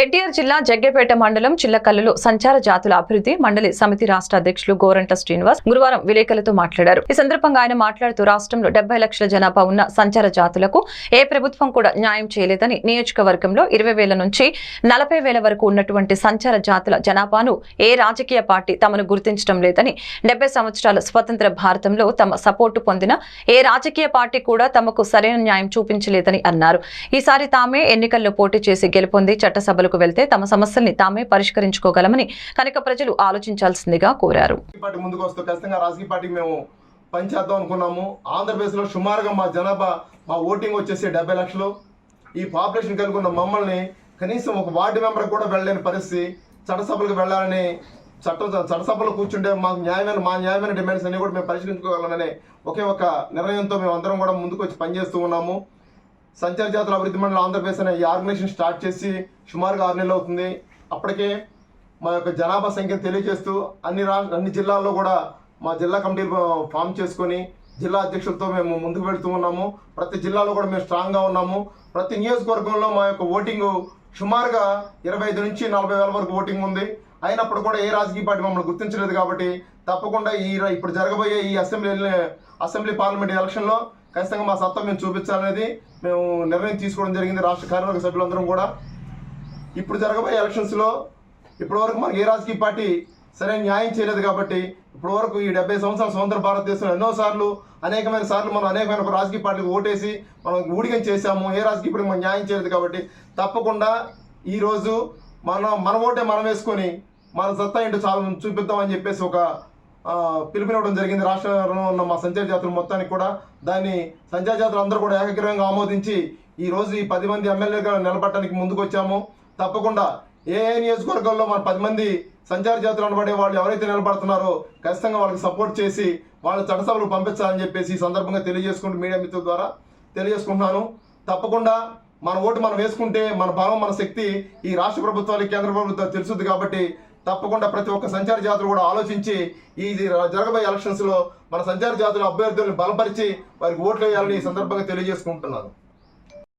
ఎన్టీఆర్ జిల్లా జగ్గేపేట మండలం చిల్లకల్లులో సంచార జాతుల అభివృద్ధి మండలి సమితి రాష్ట్ర అధ్యక్షులు గోరంట శ్రీనివాస్ గురువారం విలేకరులతో మాట్లాడారు. ఈ సందర్భంగా ఆయన మాట్లాడుతూ రాష్ట్రంలో డెబ్బై లక్షల జనాభా ఉన్న సంచార జాతులకు ఏ ప్రభుత్వం కూడా న్యాయం చేయలేదని నియోజకవర్గంలో ఇరవై వేల నుంచి నలభై వేల వరకు ఉన్నటువంటి సంచార జాతుల జనాభాను ఏ రాజకీయ పార్టీ తమను గుర్తించడం లేదని డెబ్బై సంవత్సరాల స్వతంత్ర భారతంలో తమ సపోర్టు పొందిన ఏ రాజకీయ పార్టీ కూడా తమకు సరైన న్యాయం చూపించలేదని అన్నారు. ఈసారి తామే ఎన్నికల్లో పోటీ చేసి గెలుపొంది చట్టసభలకు వెళ్తే తమ సమస్యల్ని తామే పరిష్కరించుకోగలమని కనుక ప్రజలు ఆలోచించాల్సిందిగా కోరారు. రాజకీయ పార్టీ ముందుకు వస్తూ ఖచ్చితంగా రాజకీయ మేము పనిచేద్దాం అనుకున్నాము. ఆంధ్రప్రదేశ్లో సుమారుగా మా జనాభా మా ఓటింగ్ వచ్చేసి డెబ్బై లక్షలు. ఈ పాపులేషన్ కలిగి ఉన్న మమ్మల్ని కనీసం ఒక వార్డు మెంబర్ కూడా వెళ్ళలేని పరిస్థితి. చట్టసభలకు వెళ్ళాలని చట్టం చట్టసభలో కూర్చుంటే మాకు న్యాయమైన మా న్యాయమైన డిమాండ్స్ అన్ని కూడా మేము పరిష్కరించుకోగలననే ఒకే ఒక నిర్ణయంతో మేము అందరం కూడా ముందుకు వచ్చి పనిచేస్తూ ఉన్నాము. సంచార జాతుల అభివృద్ధి మండలి ఆంధ్రప్రదేశ్ అనే ఈ ఆర్గనైజేషన్ స్టార్ట్ చేసి సుమారుగా ఆరు నెలలు అవుతుంది. అప్పటికే మా యొక్క జనాభా సంఖ్య తెలియజేస్తూ అన్ని రా అన్ని జిల్లాల్లో కూడా మా జిల్లా కమిటీలు ఫామ్ చేసుకొని జిల్లా అధ్యక్షులతో మేము ముందుకు పెడుతూ ఉన్నాము. ప్రతి జిల్లాలో కూడా మేము స్ట్రాంగ్గా ఉన్నాము. ప్రతి నియోజకవర్గంలో మా యొక్క ఓటింగ్ సుమారుగా ఇరవై ఐదు నుంచి నలభై వేల వరకు ఓటింగ్ ఉంది. అయినప్పుడు కూడా ఏ రాజకీయ పార్టీ మమ్మల్ని గుర్తించలేదు కాబట్టి తప్పకుండా ఈ ఇప్పుడు జరగబోయే ఈ అసెంబ్లీ అసెంబ్లీ పార్లమెంట్ ఎలక్షన్లో ఖచ్చితంగా మా సత్తా మేము చూపించాలనేది మేము నిర్ణయం తీసుకోవడం జరిగింది. రాష్ట్ర కార్యవర్గ సభ్యులందరం కూడా. ఇప్పుడు జరగబోయే ఎలక్షన్స్లో ఇప్పటివరకు మనకి ఏ రాజకీయ పార్టీ సరైన న్యాయం చేయలేదు కాబట్టి ఇప్పటివరకు ఈ డెబ్బై సంవత్సరాల స్వతంత్ర భారతదేశంలో ఎన్నో సార్లు అనేకమైన సార్లు మనం అనేకమైన రాజకీయ పార్టీలకు ఓటేసి మనం ఊడిగం చేశాము. ఏ రాజకీయ పార్టీ మనం న్యాయం చేయలేదు కాబట్టి తప్పకుండా ఈరోజు మనం మన ఓటే మనం వేసుకొని మన సత్తా ఏంటో చాలా చూపిద్దామని చెప్పేసి ఒక పిలుపునివ్వడం జరిగింది. రాష్ట్రంలో ఉన్న మా సంచార జాతులు మొత్తానికి కూడా దాన్ని సంచార జాతులు అందరూ కూడా ఏకగ్రీవంగా ఆమోదించి ఈ రోజు ఈ పది మంది ఎమ్మెల్యేగా నిలబడటానికి ముందుకు వచ్చాము తప్పకుండా ఏ ఏ నియోజకవర్గాల్లో మన పది మంది సంచార జాతులు అనబడే వాళ్ళు ఎవరైతే నిలబడుతున్నారో ఖచ్చితంగా వాళ్ళకి సపోర్ట్ చేసి వాళ్ళ చట్టసభలకు పంపించాలని చెప్పేసి ఈ సందర్భంగా తెలియజేసుకుంటూ మీడియా మిత్రుల ద్వారా తెలియజేసుకుంటున్నాను. తప్పకుండా మన ఓటు మనం వేసుకుంటే మన భావం మన శక్తి ఈ రాష్ట్ర ప్రభుత్వానికి కేంద్ర ప్రభుత్వం తెలుసుద్ది కాబట్టి తప్పకుండా ప్రతి ఒక్క సంచార జాతులు కూడా ఆలోచించి ఈ జరగబోయే ఎలక్షన్స్లో మన సంచార జాతుల అభ్యర్థులను బలపరిచి వారికి ఓట్లు వేయాలని ఈ సందర్భంగా తెలియజేసుకుంటున్నాను.